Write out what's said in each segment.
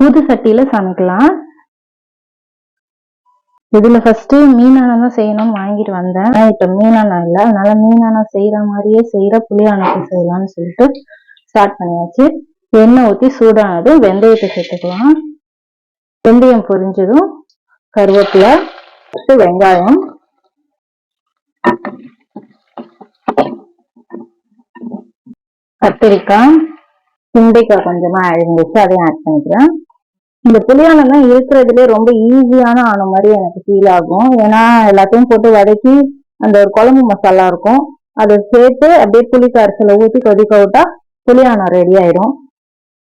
புது சட்டியில சமைக்கலாம். இதுல ஃபர்ஸ்ட் மீனானா தான் செய்யணும்னு வாங்கிட்டு வந்தேன். இப்போ மீனானா இல்லை. அதனால மீனானா செய்யற மாதிரியே செய்யற புளியானத்தை செய்யலாம்னு சொல்லிட்டு ஸ்டார்ட் பண்ணியாச்சு. எண்ணெய் ஊற்றி சூடானது வெந்தயத்தை சேர்த்துக்கலாம். வெந்தயம் பொரிஞ்சதும் கருவேப்பிலை வெங்காயம். கத்திரிக்காய் சுண்டைக்காய் கொஞ்சமா அழிஞ்சிச்சு அதையும் ஆட் பண்ணிக்கிறேன். இந்த புளியானம் தான் இருக்கிறதுலே ரொம்ப ஈஸியான ஆன மாதிரி எனக்கு ஃபீல் ஆகும். ஏன்னா எல்லாத்தையும் போட்டு வதக்கி அந்த ஒரு குழம்பு மசாலா இருக்கும். அதை சேர்த்து அப்படியே புளி கரைசலை ஊற்றி கொதிக்க விட்டா புளியானம் ரெடி ஆயிடும்.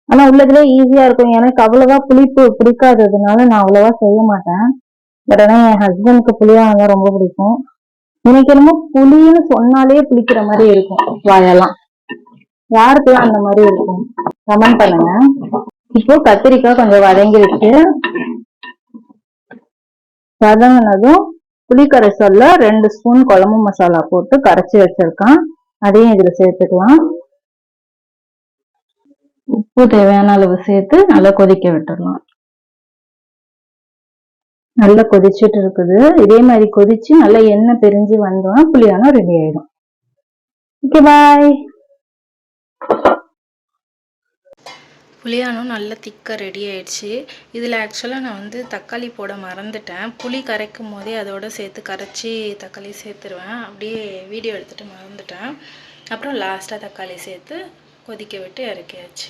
ஆனா உள்ளதுலே ஈஸியா இருக்கும். எனக்கு அவ்வளவா புளிப்பு பிடிக்காததுனால நான் அவ்வளவா செய்ய மாட்டேன். பட் ஆனா என் ஹஸ்பண்டுக்கு புளியானம் தான் ரொம்ப பிடிக்கும். எனக்கு என்னமோ புளின்னு சொன்னாலே புளிக்கிற மாதிரி இருக்கும் வாயெல்லாம். யாருக்கெல்லாம் அந்த மாதிரி இருக்கும்? கமெண்ட் பண்ணுங்க. இப்போ கத்திரிக்காய் கொஞ்சம் வதங்கிருச்சு வதங்கினதும் புளிக்கரைசல்ல ரெண்டு ஸ்பூன் குழம்பு மசாலா போட்டு கரைச்சி வச்சிருக்கேன். அதையும் இதுல சேர்த்துக்கலாம். உப்பு தேவையான அளவு சேர்த்து நல்லா கொதிக்க விட்டுடலாம் நல்லா கொதிச்சுட்டு இருக்குது. இதே மாதிரி கொதிச்சு நல்லா எண்ணெய் பிரிஞ்சு வந்தோம்னா புளியானம் ரெடி ஆயிடும். ஓகே பாய் புளியானும் நல்ல திக்காக ரெடி ஆயிடுச்சு. இதில் ஆக்சுவலாக நான் வந்து தக்காளி போட மறந்துட்டேன். புளி கரைக்கும் போதே அதோட சேர்த்து கரைச்சி தக்காளி சேர்த்துருவேன். அப்படியே வீடியோ எடுத்துகிட்டு மறந்துட்டேன். அப்புறம் லாஸ்ட்டாக தக்காளி சேர்த்து கொதிக்க விட்டு இறக்கியாச்சு.